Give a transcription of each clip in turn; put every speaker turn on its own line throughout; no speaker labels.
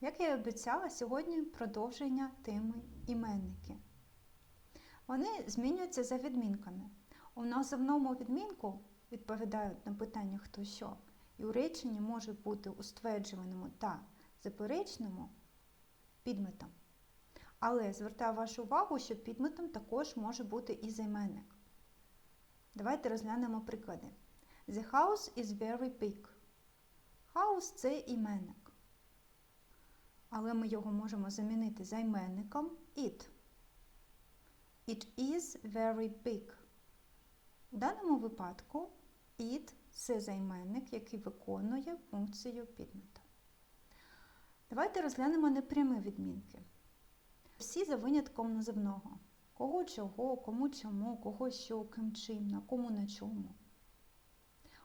Як я і обіцяла, сьогодні продовження теми іменники. Вони змінюються за відмінками. У називному відмінку відповідають на питання хто що, і у реченні може бути у стверджуваному та заперечному підметом. Але звертаю вашу увагу, що підметом також може бути і займенник. Давайте розглянемо приклади. The house is very big. House – це іменник. Але ми його можемо замінити займенником it. It is very big. У даному випадку it це займенник, який виконує функцію підмета. Давайте розглянемо непрямі відмінки. Всі за винятком називного. Кого чого, кому чому, кого що, ким чим, на кому на чому.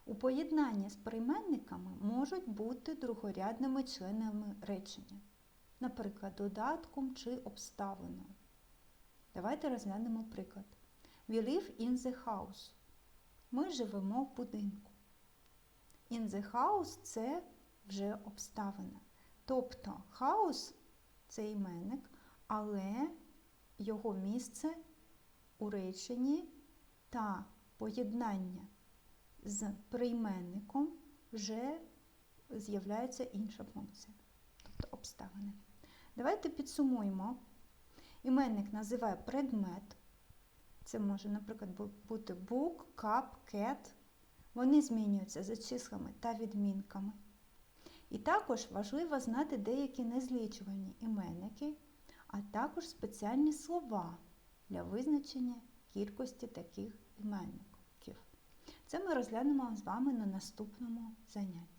У поєднанні з прийменниками можуть бути другорядними членами речення, наприклад, додатком чи обставиною. Давайте розглянемо приклад. We live in the house. Ми живемо в будинку. In the house це вже обставина. Тобто house це іменник, але його місце у реченні та поєднання з прийменником вже з'являється інша функція, тобто обставини. Давайте підсумуємо. Іменник називає предмет. Це може, наприклад, бути book, cup, cat. Вони змінюються за числами та відмінками. І також важливо знати деякі незлічувані іменники, а також спеціальні слова для визначення кількості таких іменників. Це ми розглянемо з вами на наступному занятті.